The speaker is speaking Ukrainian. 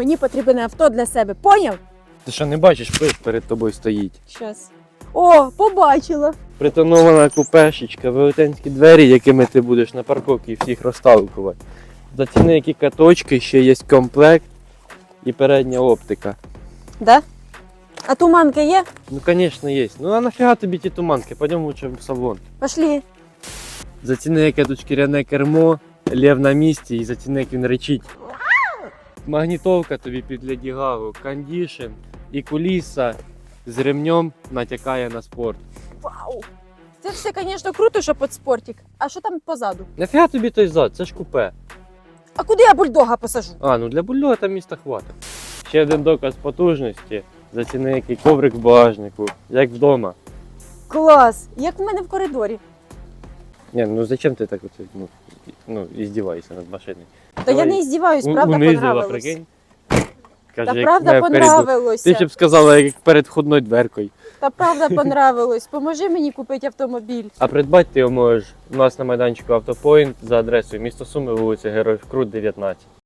Мені потрібне авто для себе. Поняв? Ти що не бачиш, пиш перед тобою стоїть. Щас. О, побачила. Притонована купешечка, велетенські двері, якими ти будеш на парковці всіх розталкувати. За ціни які каточки, ще є комплект і передня оптика. Да? А туманка є? Ну, звісно, є. Ну а нафіга тобі ті туманки? Пойдемо лучше в салон. Пошли. За ціни, яке тут шкіряне кермо, лев на місці і за ціни, як він речить. Магнітовка тобі під ледігагу, кондішн і куліса з ремнем натякає на спорт. Вау! Це все, звісно, круто, що під спортик. А що там позаду? Нафіга тобі той зад, це ж купе. А куди я бульдога посажу? А, ну для бульдога там міста хватить. Ще один доказ потужності. За ціни, який коврик в багажнику, як вдома. Клас! Як в мене в коридорі. Ні, ну зачем ти так оце, ну, ну, іздіваєшся над машиною? Та я Давай. не здіваюсь, правда унизила, понравилось. прикинь. Та Каже, як правда в коридор. Ти понравилося. ще б сказала, як перед входною дверкою. Та правда понравилось. Поможи мені купити автомобіль. А придбати ти його можеш у нас на майданчику Автопоінт за адресою місто Суми, вулиця Героїв Крут, 19.